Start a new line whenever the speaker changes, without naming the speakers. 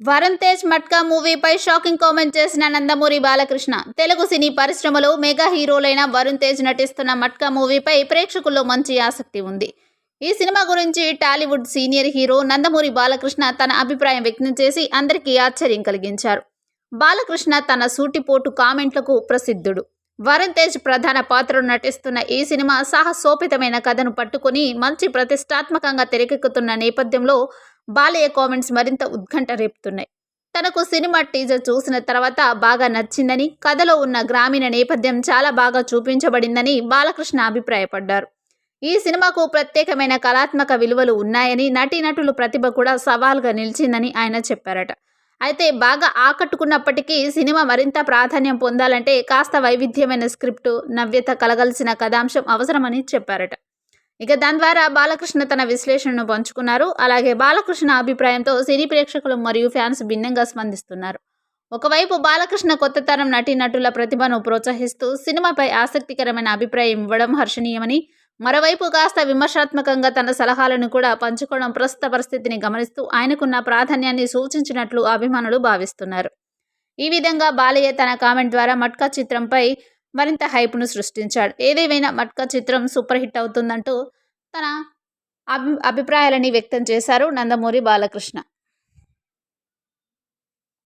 వరుణ్ తేజ్ మట్కా మూవీపై shocking comment చేసిన నందమూరి బాలకృష్ణ. తెలుగు సినీ పరిశ్రమలో మెగా హీరోలైన వరుణ్ తేజ్ నటిస్తున్న మట్కా మూవీపై ప్రేక్షకుల్లో మంచి ఆసక్తి ఉంది. ఈ సినిమా గురించి Tollywood senior hero Nandamuri Balakrishna తన అభిప్రాయం వ్యక్తం చేసి అందరికీ ఆశ్చర్యం కలిగించారు. బాలకృష్ణ తన సూటిపోటు కామెంట్లకు ప్రసిద్ధుడు. వరుణ్ తేజ్ ప్రధాన పాత్రలో నటిస్తున్న ఈ సినిమా సాహసోపితమైన కథను పట్టుకొని మంచి ప్రతిష్టాత్మకంగా తెరకెక్కుతున్న నేపథ్యంలో బాలయ్య కామెంట్స్ మరింత ఉత్కంఠ రేపుతున్నాయి. తనకు సినిమా టీజర్ చూసిన తర్వాత బాగా నచ్చిందని కథలో ఉన్న గ్రామీణ నేపథ్యం చాలా బాగా చూపించబడిందని బాలకృష్ణ అభిప్రాయపడ్డారు. ఈ సినిమాకు ప్రత్యేకమైన కళాత్మక విలువలు ఉన్నాయని నటీనటుల ప్రతిభ కూడా సవాల్గా నిలిచిందని ఆయన చెప్పారట. అయితే బాగా ఆకట్టుకున్నప్పటికీ సినిమా మరింత ప్రాధాన్యం పొందాలంటే కాస్త వైవిధ్యమైన స్క్రిప్టు నవ్యత కలగలిసిన కథాంశం అవసరమని చెప్పారట. ఇక దాని ద్వారా బాలకృష్ణ తన విశ్లేషణను పంచుకున్నారు. అలాగే బాలకృష్ణ అభిప్రాయంతో సినీ ప్రేక్షకులు మరియు ఫ్యాన్స్ భిన్నంగా స్పందిస్తున్నారు. ఒకవైపు బాలకృష్ణ కొత్త తరం నటీనటుల ప్రతిభను ప్రోత్సహిస్తూ సినిమాపై ఆసక్తికరమైన అభిప్రాయం ఇవ్వడం హర్షణీయమని మరోవైపు కాస్త విమర్శాత్మకంగా తన సలహాలను కూడా పంచుకోవడం ప్రస్తుత పరిస్థితిని గమనిస్తూ ఆయనకున్న ప్రాధాన్యాన్ని సూచించినట్లు అభిమానులు భావిస్తున్నారు. ఈ విధంగా బాలయ్య తన కామెంట్ ద్వారా మట్కా చిత్రంపై మరింత హైప్ను సృష్టించాడు. ఏదేమైనా మట్కా చిత్రం సూపర్ హిట్ అవుతుందంటూ తన అభి అభిప్రాయాలని వ్యక్తం చేశారు నందమూరి బాలకృష్ణ.